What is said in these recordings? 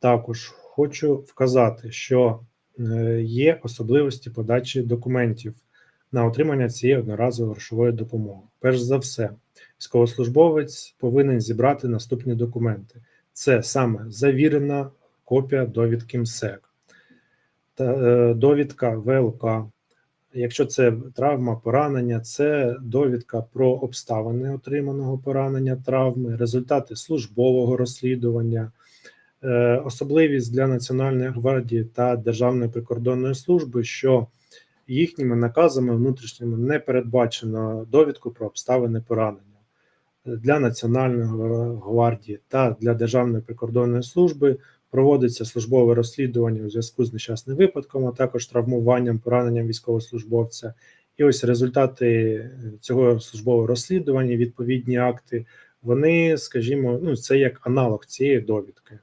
Також хочу вказати, що е, є особливості подачі документів на отримання цієї одноразової грошової допомоги. Перш за все, військовослужбовець повинен зібрати наступні документи: це саме завірена копія довідки МСЕК, е, довідка ВЛК. Якщо це травма, поранення, це довідка про обставини отриманого поранення, травми, результати службового розслідування, особливість для Національної гвардії та Державної прикордонної служби, що їхніми наказами внутрішніми не передбачено довідку про обставини поранення. Для Національної гвардії та для Державної прикордонної служби проводиться службове розслідування у зв'язку з нещасним випадком, а також травмуванням, пораненням військовослужбовця. І ось результати цього службового розслідування, відповідні акти, вони, скажімо, ну це як аналог цієї довідки.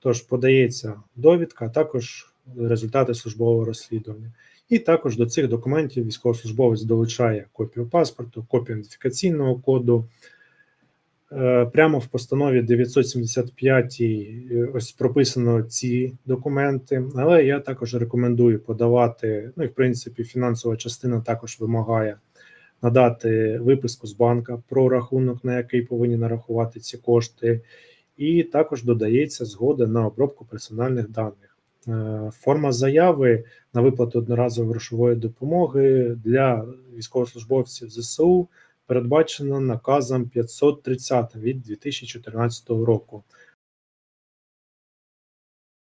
Тож подається довідка, а також результати службового розслідування. І також до цих документів військовослужбовець долучає копію паспорту, копію ідентифікаційного коду. Е, Прямо в постанові 975 е, ось прописано ці документи, але я також рекомендую подавати. Ну і в принципі, фінансова частина також вимагає надати виписку з банка про рахунок, на який повинні нарахувати ці кошти, і також додається згода на обробку персональних даних. Е, Форма заяви на виплату одноразової грошової допомоги для військовослужбовців ЗСУ передбачена наказом 530 від 2014 року.